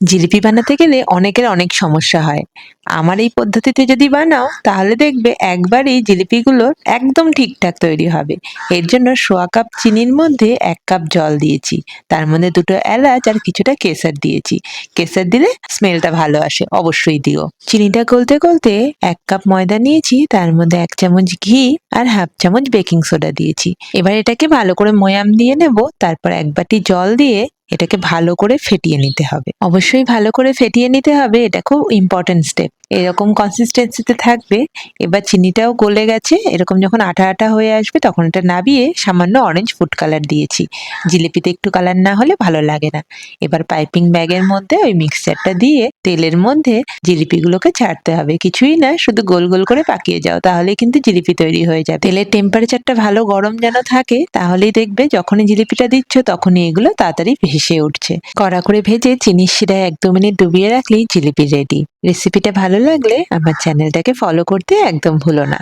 জিলিপি বানাতে গেলে অনেকের অনেক সমস্যা হয়। আমার এই পদ্ধতিতে যদি বানাও, তাহলে দেখবে একবারেই জিলিপিগুলো একদম ঠিকঠাক তৈরি হবে। এর জন্য সোয়া কাপ চিনির মধ্যে এক কাপ জল দিয়েছি। তার মধ্যে দুটো এলাচ আর কিছুটা কেসার দিয়েছি। কেসার দিলে স্মেলটা ভালো আসে, অবশ্যই দিও। চিনিটা গলতে গলতে এক কাপ ময়দা নিয়েছি, তার মধ্যে এক চামচ ঘি আর হাফ চামচ বেকিং সোডা দিয়েছি। এবার এটাকে ভালো করে ময়াম দিয়ে নেব, তারপর এক বাটি জল দিয়ে এটাকে ভালো করে ফেটিয়ে নিতে হবে। অবশ্যই ভালো করে ফেটিয়ে নিতে হবে, এটা খুব ইম্পর্টেন্ট স্টেপ এরকম কনসিস্টেন্সিতে থাকবে, এবার চিনিটাও গলে গেছে, এরকম যখন আঠা আঠা হয়ে আসবে তখন এটা নাবিয়ে সামান্য অরেঞ্জ ফুড কালার দিয়েছি। জিলিপিতে একটু কালার না হলে ভালো লাগে না। এবার পাইপিং ব্যাগের মধ্যে ওই মিক্সচারটা দিয়ে তেলের মধ্যে জিলিপিগুলোকে ছাড়তে হবে। কিছুই না, শুধু গোল গোল করে পাকিয়ে যাও তাহলে কিন্তু জিলিপি তৈরি হয়ে যাবে। তেলের টেম্পারেচারটা ভালো গরম যেন থাকে, তাহলেই দেখবে যখনই জিলিপিটা দিচ্ছ তখনই এগুলো তাড়াতাড়ি ভেসে উঠছে। কড়া করে ভেজে চিনি শিরায় একদম মিনিট ডুবিয়ে রাখলেই জিলিপি রেডি রেসিপিটা ভালো লাগলে আমার চ্যানেলটাকে ফলো করতে একদম ভুলো না।